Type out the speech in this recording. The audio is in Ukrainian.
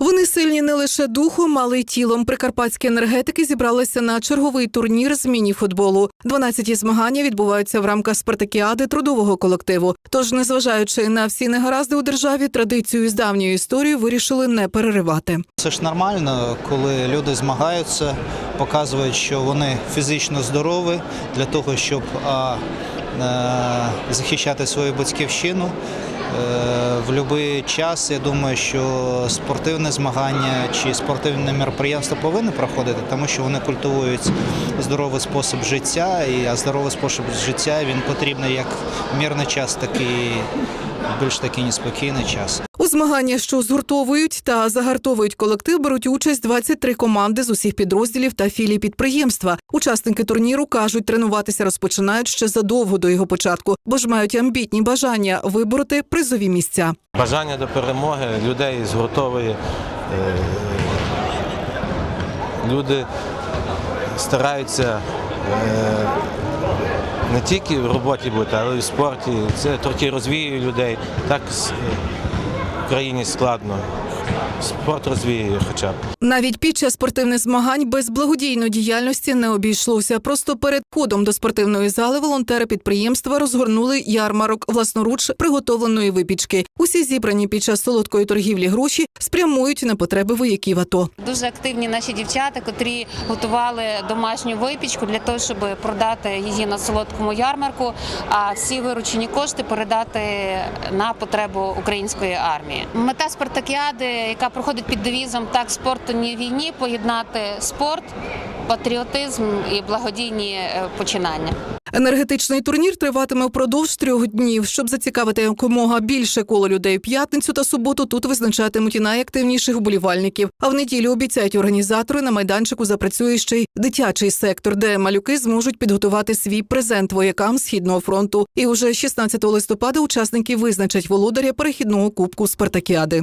Вони сильні не лише духом, але й тілом. Прикарпатські енергетики зібралися на черговий турнір з міні-футболу. 12 змагання відбуваються в рамках спартакіади трудового колективу. Тож, незважаючи на всі негаразди у державі, традицію з давньою історією вирішили не переривати. Це ж нормально, коли люди змагаються, показують, що вони фізично здорові для того, щоб а, е, захищати свою батьківщину. Е, В будь-який час я думаю, що спортивне змагання чи спортивне мероприємство повинні проходити, тому що вони культивують здоровий спосіб життя, і а здоровий спосіб життя він потрібний як в мирний час, так і більш такий неспокійний час. У змаганнях, що згуртовують та загартовують колектив, беруть участь 23 команди з усіх підрозділів та філій підприємства. Учасники турніру кажуть, тренуватися розпочинають ще задовго до його початку, бо ж мають амбітні бажання вибороти призові місця. Бажання до перемоги людей згуртовує. Е, Люди стараються е, не тільки в роботі бути, але й в спорті. Це трохи розвіює людей. Так в країні складно. Спорт розвіює хоча б. Навіть під час спортивних змагань без благодійної діяльності не обійшлося. Просто перед входом до спортивної зали волонтери підприємства розгорнули ярмарок власноруч приготовленої випічки. Усі зібрані під час солодкої торгівлі гроші спрямують на потреби вояків АТО. Дуже активні наші дівчата, котрі готували домашню випічку для того, щоб продати її на солодкому ярмарку. А всі виручені кошти передати на потребу української армії. Мета спартакіади, яка проходить під девізом Так спорту ні війні, поєднати спорт, патріотизм і благодійні е, починання. Енергетичний турнір триватиме впродовж трьох днів. Щоб зацікавити якомога більше коло людей п'ятницю та суботу, тут визначатимуть і найактивніших вболівальників. А в неділю обіцяють організатори на майданчику запрацює ще й дитячий сектор, де малюки зможуть підготувати свій презент воякам східного фронту. І уже 16 листопада учасники визначать володаря перехідного кубку Спартакіади.